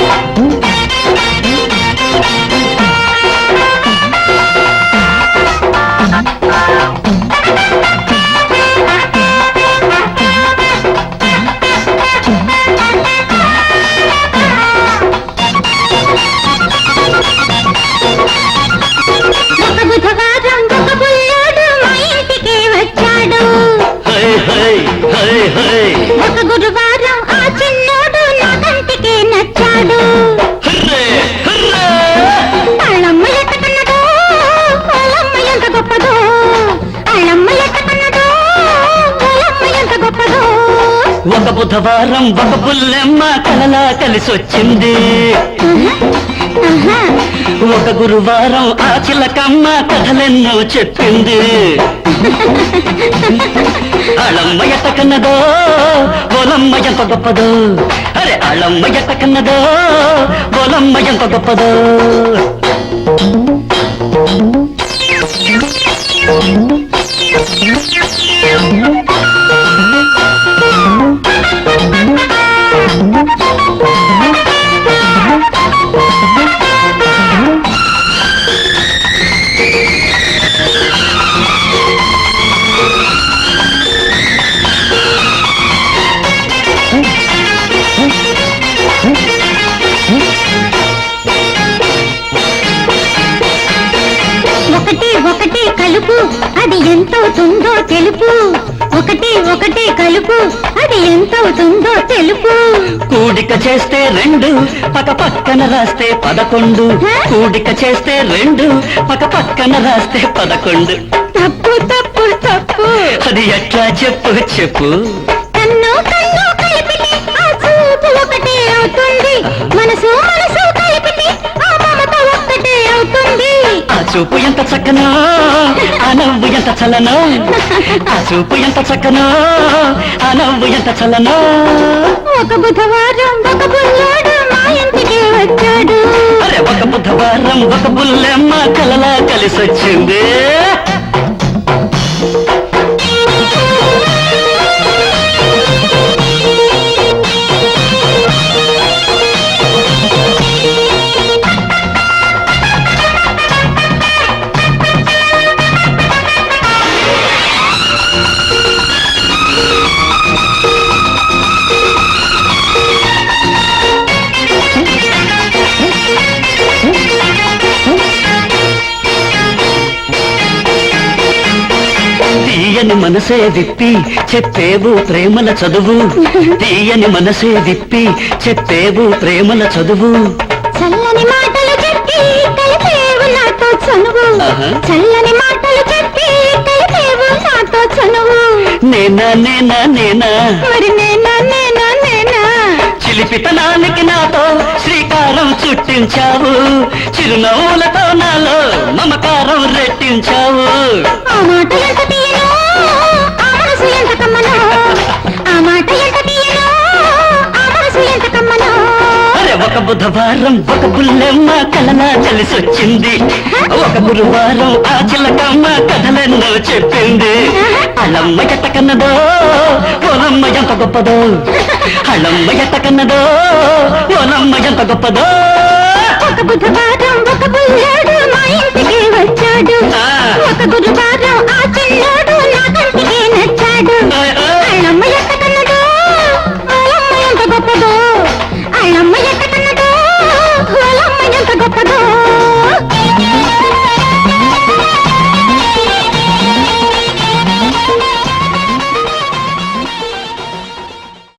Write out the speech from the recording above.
ఒక ఒక బుధవారం ఒక పుల్లెమ్మ కలలా కలిసొచ్చింది. ఆహా, ఒక గురువారం ఆ చిలకమ్మ కథలెన్నో చెప్పింది. అళమ్మ ఎట్ట కన్నదో బోలమ్మ ఎంత గొప్పదో. అరే అళమ్మ ఎట్ట కన్నదో బోలమ్మ ఎంత గొప్పదో. కలుపు అది ఎంతవుతుందో తెలుపు. ఒకటి ఒకటి కలుపు అది ఎంతవుతుందో తెలుపు. కూడిక చేస్తే రెండు పక్క పక్కన రాస్తే పదకొండు. కూడిక చేస్తే రెండు పక్క పక్కన రాస్తే పదకొండు. తప్పు తప్పు తప్పు. అది ఎట్లా చెప్పు చెప్పు. చూపు ఎంత చక్కనో? ఆ నవ్వు ఎంత చలనో ఆ చూపు ఎంత చక్కనో? ఆ నవ్వు ఎంత చలనో ఒక బుధవారం ఒక బుల్లోడు మా ఇంటికి వచ్చాడు. అరే ఒక బుధవారం ఒక బుల్లెమ్మ కలలా కలిసొచ్చింది. తీయని మనసే విప్పి చెప్పేవు ప్రేమల చదువు. తీయని మనసే విప్పి చెప్పేవు ప్రేమల చదువు. చల్లని మాటలు చెప్పి కలిపేవు నాతో చనువు. చల్లని మాటలు చెప్పి కలిపేవు నాతో చనువు. నేనా నేనా నేనా? మరి నేనా నేనా నేనా? చిలిపితనానికి నాతో శ్రీకారం చుట్టించావు. చిరునవ్వులతో నాలో మమకారం రెట్టించావు. ఆ మాట బుధవారం ఒక బుల్లెమ్మ కలలా కలిసొచ్చింది. ఒక గురువారం ఆ చిలకమ్మ కథలెన్నో చెప్పింది. అలమ్మ ఎట్ట కన్నదో ఓనమ్మ ఎంత గొప్పదో. అలమ్మ ఎట్ట కన్నదో ఓనమ్మ ఎంత గొప్పదో. ఒక బుధవారం ఒక బుల్లాడు